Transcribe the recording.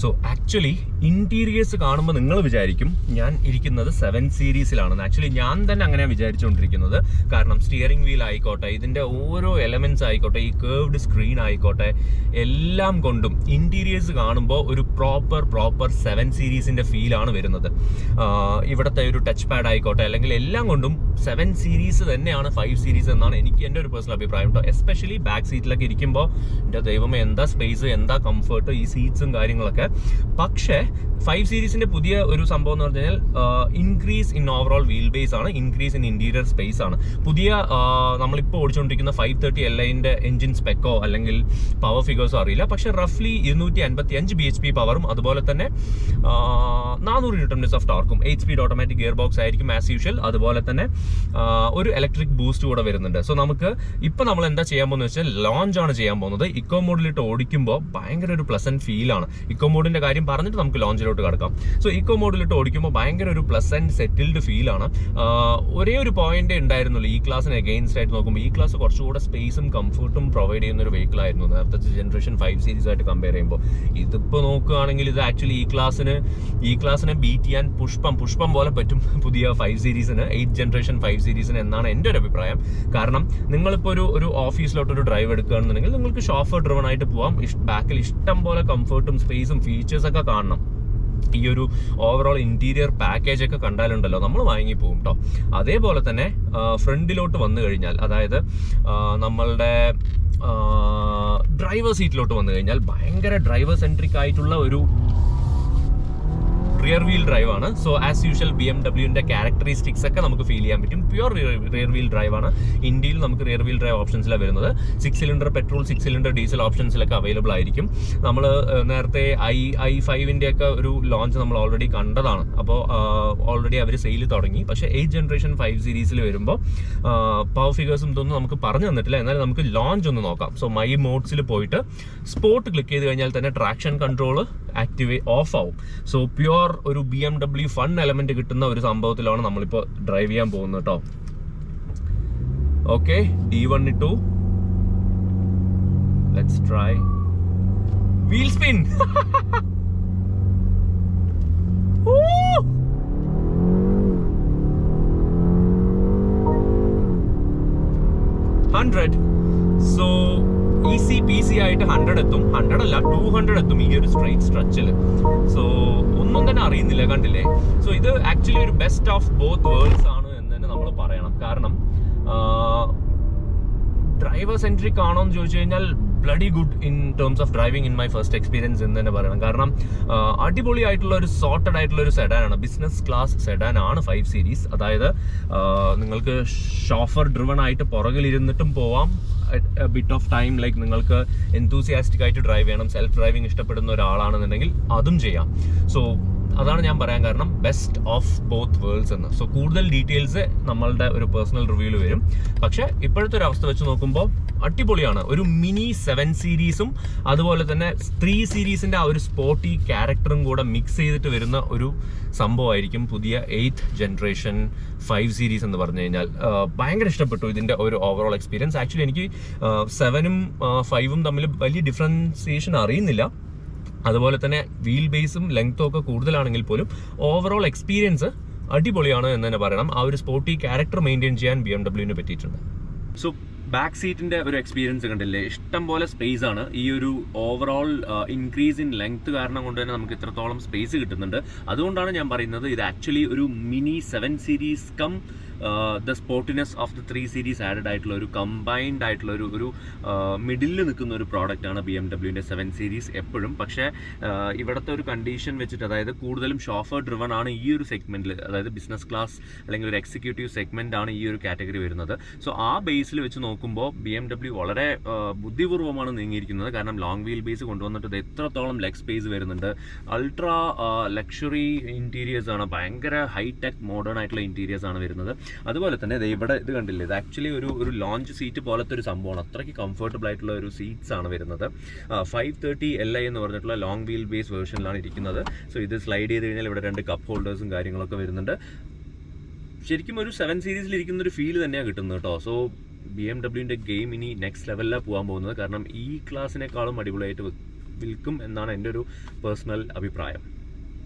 So actually interiors കാണുമ്പോൾ നിങ്ങൾ വിചാരിക്കും ഞാൻ ഇരിക്കുന്നത് സെവൻ സീരീസിലാണെന്ന് ആക്ച്വലി ഞാൻ തന്നെ അങ്ങനെ വിചാരിച്ചുകൊണ്ടിരിക്കുന്നത് കാരണം സ്റ്റിയറിംഗ് വീൽ ആയിക്കോട്ടെ ഇതിന്റെ ഓരോ എലമെന്റ്സ് ആയിക്കോട്ടെ ഈ കേർവ്ഡ് സ്ക്രീൻ ആയിക്കോട്ടെ എല്ലാം കൊണ്ടും ഇന്റീരിയേഴ്സ് കാണുമ്പോൾ ഒരു പ്രോപ്പർ പ്രോപ്പർ സെവൻ സീരീസിന്റെ ഫീലാണ് വരുന്നത്. ഇവിടുത്തെ ഒരു ടച്ച് പാഡ് ആയിക്കോട്ടെ അല്ലെങ്കിൽ എല്ലാം കൊണ്ടും സെവൻ സീരീസ് തന്നെയാണ് ഫൈവ് സീരീസ് എന്നാണ് എനിക്ക് എന്റെ ഒരു പേഴ്സണൽ അഭിപ്രായം. കേട്ടോ എസ്പെഷ്യലി ബാക്ക് സീറ്റിലൊക്കെ ഇരിക്കുമ്പോൾ എന്റെ ദൈവമേ എന്താ സ്പേസ് എന്താ കംഫർട്ട് ഈ സീറ്റ്സും കാര്യങ്ങളൊക്കെ പക്ഷേ ഫൈവ് സീരീസിന്റെ പുതിയ ഒരു സംഭവം എന്ന് പറഞ്ഞു കഴിഞ്ഞാൽ increase in overall wheel base ആണ് ഇൻക്രീസ് ഇൻ ഇന്റീരിയർ സ്പേസ് ആണ്. പുതിയ നമ്മളിപ്പോൾ ഓടിച്ചുകൊണ്ടിരിക്കുന്ന ഫൈവ് തേർട്ടി എൽ ഐന്റെ എഞ്ചിൻ സ്പെക്കോ അല്ലെങ്കിൽ പവർ ഫിഗേഴ്സോ അറിയില്ല. പക്ഷേ റഫ്ലി ഇരുന്നൂറ്റി അൻപത്തി അഞ്ച് ബി എച്ച് പി പവറും അതുപോലെ തന്നെ നാനൂറ് newton metre of ടോർക്കും eight speed automatic gear box ആയിരിക്കും ആസ് യൂഷ്വൽ അതുപോലെ തന്നെ ഒരു ഇലക്ട്രിക് ബൂസ്റ്റ് കൂടെ വരുന്നുണ്ട്. സോ നമുക്ക് ഇപ്പോൾ നമ്മൾ എന്താ ചെയ്യാൻ പോകുന്നത് വെച്ചാൽ ലോഞ്ച് ആണ് ചെയ്യാൻ പോകുന്നത്. ഇക്കോ മോഡിലിട്ട് ഓടിക്കുമ്പോൾ ഭയങ്കര ഒരു പ്ലസന്റ് ഫീൽ ആണ്. ഇക്കോ മോഡിന്റെ കാര്യം പറഞ്ഞിട്ട് നമുക്ക് ലോഞ്ചിലോട്ട് കിടക്കാം. സോ ഇക്കോ മോഡിലിട്ട് ഓടിക്കുമ്പോൾ ഭയങ്കര ഒരു പ്ലസ് ആൻഡ് സെറ്റിൽഡ് ആണ്. ഒരേ ഒരു പോയിന്റ് ഉണ്ടായിരുന്നുള്ളൂ. ഈ ക്ലാസ്സിന് അഗെയിൻസ്റ്റ് ആയിട്ട് നോക്കുമ്പോൾ ഈ ക്ലാസ് കുറച്ചുകൂടെ സ്പേസും കംഫർട്ടും പ്രൊവൈഡ് ചെയ്യുന്ന ഒരു വെഹിക്കിൾ ആയിരുന്നു. നേരത്തെ ജനറേഷൻ ഫൈവ് സീരീസ് ആയിട്ട് കമ്പയർ ചെയ്യുമ്പോൾ ഇതിപ്പോൾ നോക്കുകയാണെങ്കിൽ ഇത് ആക്ച്വലി ഈ ക്ലാസ്സിന് ഈ ക്ലാസ്സിനെ ബീറ്റ് ചെയ്യാൻ പുഷ്പം പുഷ്പം പോലെ പറ്റും പുതിയ ഫൈവ് സീരീസിന് എയ്റ്റ് ജനറേഷൻ ഫൈവ് സീരീസിന് എന്നാണ് എന്റെ ഒരു അഭിപ്രായം. കാരണം നിങ്ങളിപ്പോൾ ഒരു ഒരു ഓഫീസിലോട്ട് ഒരു ഡ്രൈവ് എടുക്കുകയാണെന്നുണ്ടെങ്കിൽ നിങ്ങൾക്ക് ഷോഫർ ഡ്രിവൺ ആയിട്ട് പോവാം. ബാക്കിൽ ഇഷ്ടം പോലെ കംഫർട്ടും സ്പേസും ഫീച്ചേഴ്സ് ഒക്കെ കാണണം. ഈ ഒരു ഓവറോൾ ഇന്റീരിയർ പാക്കേജ് ഒക്കെ കണ്ടാലുണ്ടല്ലോ നമ്മൾ വാങ്ങി പോകും കേട്ടോ അതേപോലെ തന്നെ ഫ്രണ്ടിലോട്ട് വന്നു കഴിഞ്ഞാൽ അതായത് നമ്മളുടെ ഡ്രൈവർ സീറ്റിലോട്ട് വന്നു കഴിഞ്ഞാൽ ഭയങ്കര ഡ്രൈവർ സെൻട്രിക് ആയിട്ടുള്ള ഒരു റിയർ വീൽ ഡ്രൈവ് ആണ്. So as usual B M ഡബ്ല്യൂന്റെ characteristics ഒക്കെ നമുക്ക് ഫീൽ ചെയ്യാൻ പറ്റും. പ്യുവർ റിയർ വീൽ ഡ്രൈവ് ആണ്. ഇന്ത്യയിൽ നമുക്ക് റിയർ വീൽ ഡ്രൈവ് ഓപ്ഷൻസിലാണ് വരുന്നത്. Six cylinder petrol six cylinder diesel ഓപ്ഷൻസിലൊക്കെ available ആയിരിക്കും. നമ്മൾ നേരത്തെ ഐ ഐ ഫൈവിന്റെ ഒക്കെ ഒരു ലോഞ്ച് നമ്മൾ ഓൾറെഡി കണ്ടതാണ്. അപ്പോൾ ഓൾറെഡി അവർ സെയിൽ തുടങ്ങി. പക്ഷേ എയ്റ്റ് ജനറേഷൻ ഫൈവ് സീരീസിൽ വരുമ്പോൾ പവർ ഫിഗേഴ്സും ഇതൊന്നും നമുക്ക് പറഞ്ഞു തന്നിട്ടില്ല. എന്നാലും നമുക്ക് ലോഞ്ച് ഒന്ന് നോക്കാം. സോ മൈ മോഡ്സിൽ പോയിട്ട് സ്പോട്ട് ക്ലിക്ക് ചെയ്ത് കഴിഞ്ഞാൽ തന്നെ ട്രാക്ഷൻ കൺട്രോൾ ആക്ടിവേ ഓഫ് ആവും സോ പ്യുവർ ഒരു B M W fun element കിട്ടുന്ന ഒരു സംഭവത്തിലാണ് നമ്മളിപ്പോൾ ഡ്രൈവ് ചെയ്യാൻ പോകുന്നത് കേട്ടോ okay D one two wheel spin hundred so easy peasy ആയിട്ട് ഹൺഡ്രഡ് എത്തും. ഹൺഡ്രഡ് അല്ല ടു ഹൺഡ്രഡ് എത്തും ഈ ഒരു സ്ട്രൈറ്റ് സ്ട്രെച്ചിൽ സോ ഒന്നും തന്നെ അറിയുന്നില്ല കണ്ടില്ലേ? സോ ഇത് ആക്ച്വലി ഒരു ബെസ്റ്റ് ഓഫ് ബോത്ത് വേൾഡ്സ് ആണ് എന്ന് തന്നെ നമ്മൾ പറയണം. കാരണം ഡ്രൈവർ സെൻട്രിക് ആണോ എന്ന് ചോദിച്ചു കഴിഞ്ഞാൽ bloody good in terms of driving in my first experience എന്ന് തന്നെ പറയണം. കാരണം അടിപൊളി അടിപൊളിയായിട്ടുള്ള ഒരു സോർട്ടഡ് ആയിട്ടുള്ള ഒരു സെഡാൻ ആണ്. ബിസിനസ് ക്ലാസ് സെഡാൻ ആണ് ഫൈവ് സീരീസ് അതായത് നിങ്ങൾക്ക് ഷോഫർ ഡ്രിവൺ ആയിട്ട് പുറകിലിരുന്നിട്ടും പോവാം. ബിറ്റ് ഓഫ് ടൈം ലൈക്ക് നിങ്ങൾക്ക് എന്തൂസിയാസ്റ്റിക് ആയിട്ട് ഡ്രൈവ് ചെയ്യണം. സെൽഫ് ഡ്രൈവിംഗ് ഇഷ്ടപ്പെടുന്ന ഒരാളാണെന്നുണ്ടെങ്കിൽ അതും ചെയ്യാം. സോ അതാണ് ഞാൻ പറയാൻ കാരണം ബെസ്റ്റ് ഓഫ് ബോത്ത് വേൾഡ്സ് എന്ന്. സോ കൂടുതൽ ഡീറ്റെയിൽസ് നമ്മളുടെ ഒരു പേഴ്സണൽ റിവ്യൂവിൽ വരും. പക്ഷേ ഇപ്പോഴത്തെ ഒരു അവസ്ഥ വെച്ച് നോക്കുമ്പോൾ അടിപൊളിയാണ്. ഒരു മിനി സെവൻ സീരീസും അതുപോലെ തന്നെ ത്രീ സീരീസിന്റെ ആ ഒരു സ്പോർട്ടി ക്യാരക്ടറും കൂടെ മിക്സ് ചെയ്തിട്ട് വരുന്ന ഒരു സംഭവമായിരിക്കും പുതിയ എയ്ത്ത് ജനറേഷൻ ഫൈവ് സീരീസ് എന്ന് പറഞ്ഞു കഴിഞ്ഞാൽ. ഭയങ്കര ഇഷ്ടപ്പെട്ടു ഇതിന്റെ ഒരു ഓവറോൾ എക്സ്പീരിയൻസ് ആക്ച്വലി എനിക്ക് സെവനും ഫൈവും തമ്മിൽ വലിയ ഡിഫറൻസിയേഷൻ അറിയുന്നില്ല. അതുപോലെ തന്നെ വീൽ ബേസും ലെങ്ത്തും ഒക്കെ കൂടുതലാണെങ്കിൽ പോലും ഓവറോൾ എക്സ്പീരിയൻസ് അടിപൊളിയാണ് എന്ന് തന്നെ പറയണം. ആ ഒരു സ്പോർട്ടി ക്യാരക്ടർ മെയിന്റെയിൻ ചെയ്യാൻ ബി എം ഡബ്ല്യുവിന് പറ്റിയിട്ടുണ്ട്. സോ ബാക്ക് സീറ്റിന്റെ ഒരു എക്സ്പീരിയൻസ് കണ്ടില്ലേ? ഇഷ്ടം പോലെ സ്പേസ് ആണ്. ഈ ഒരു ഓവറോൾ ഇൻക്രീസ് ഇൻ ലെങ്ത് കാരണം കൊണ്ട് തന്നെ നമുക്ക് ഇത്രത്തോളം സ്പേസ് കിട്ടുന്നുണ്ട്. അതുകൊണ്ടാണ് ഞാൻ പറയുന്നത് ഇത് ആക്ച്വലി ഒരു mini seven series cum the sportiness of the three series added ആയിട്ടുള്ള ഒരു കമ്പൈൻഡ് ആയിട്ടുള്ള ഒരു ഒരു മിഡിലിൽ നിൽക്കുന്ന ഒരു പ്രോഡക്റ്റ് ആണ് ബി എം ഡബ്ല്യുവിന്റെ സെവൻ സീരീസ് എപ്പോഴും. പക്ഷേ ഇവിടുത്തെ ഒരു കണ്ടീഷൻ വെച്ചിട്ട് അതായത് കൂടുതലും ഷോഫർ ഡ്രിവൺ ആണ് ഈ ഒരു സെഗ്മെന്റിൽ അതായത് ബിസിനസ് ക്ലാസ് അല്ലെങ്കിൽ ഒരു എക്സിക്യൂട്ടീവ് സെഗ്മെന്റ് ആണ് ഈ ഒരു കാറ്റഗറി വരുന്നത്. സോ ആ ബേസിൽ വെച്ച് നോക്കുമ്പോൾ ബി എം ഡബ്ല്യു വളരെ ബുദ്ധിപൂർവമാണ് നീങ്ങിയിരിക്കുന്നത്. കാരണം ലോങ് വീൽ ബേസ് കൊണ്ടുവന്നിട്ട് ഇത് എത്രത്തോളം ലെഗ് സ്പേസ് വരുന്നുണ്ട്. അൾട്രാ ലക്ഷറി ഇന്റീരിയേഴ്സ് ആണ്. ഭയങ്കര ഹൈടെക് മോഡേൺ ആയിട്ടുള്ള ഇന്റീരിയേഴ്സ് ആണ് വരുന്നത്. അതുപോലെ തന്നെ ഇവിടെ ഇത് കണ്ടില്ലേ ഇത് ആക്ച്വലി ഒരു ഒരു ലോഞ്ച് സീറ്റ് പോലത്തെ ഒരു സംഭവമാണ്. അത്രയ്ക്ക് കംഫർട്ടബിൾ ആയിട്ടുള്ള ഒരു സീറ്റ്സ് ആണ് വരുന്നത്. ഫൈവ് തേർട്ടി എൽ ഐ എന്ന് പറഞ്ഞിട്ടുള്ള ലോങ് വീൽ ബേസ് വേർഷനിലാണ് ഇരിക്കുന്നത്. സോ ഇത് സ്ലൈഡ് ചെയ്ത് കഴിഞ്ഞാൽ ഇവിടെ രണ്ട് കപ്പ് ഹോൾഡേഴ്സും കാര്യങ്ങളൊക്കെ വരുന്നുണ്ട്. ശരിക്കും ഒരു സെവൻ സീരീസിൽ ഇരിക്കുന്ന ഒരു ഫീൽ തന്നെയാണ് കിട്ടുന്നത് കേട്ടോ. സോ ബി എം ഡബ്ല്യുവിന്റെ ഗെയിം ഇനി നെക്സ്റ്റ് ലെവലിലാണ് പോകാൻ പോകുന്നത്. കാരണം ഈ ക്ലാസ്സിനേക്കാളും അടിപൊളിയായിട്ട് വിൽക്കും എന്നാണ് എന്റെ ഒരു പേഴ്സണൽ അഭിപ്രായം.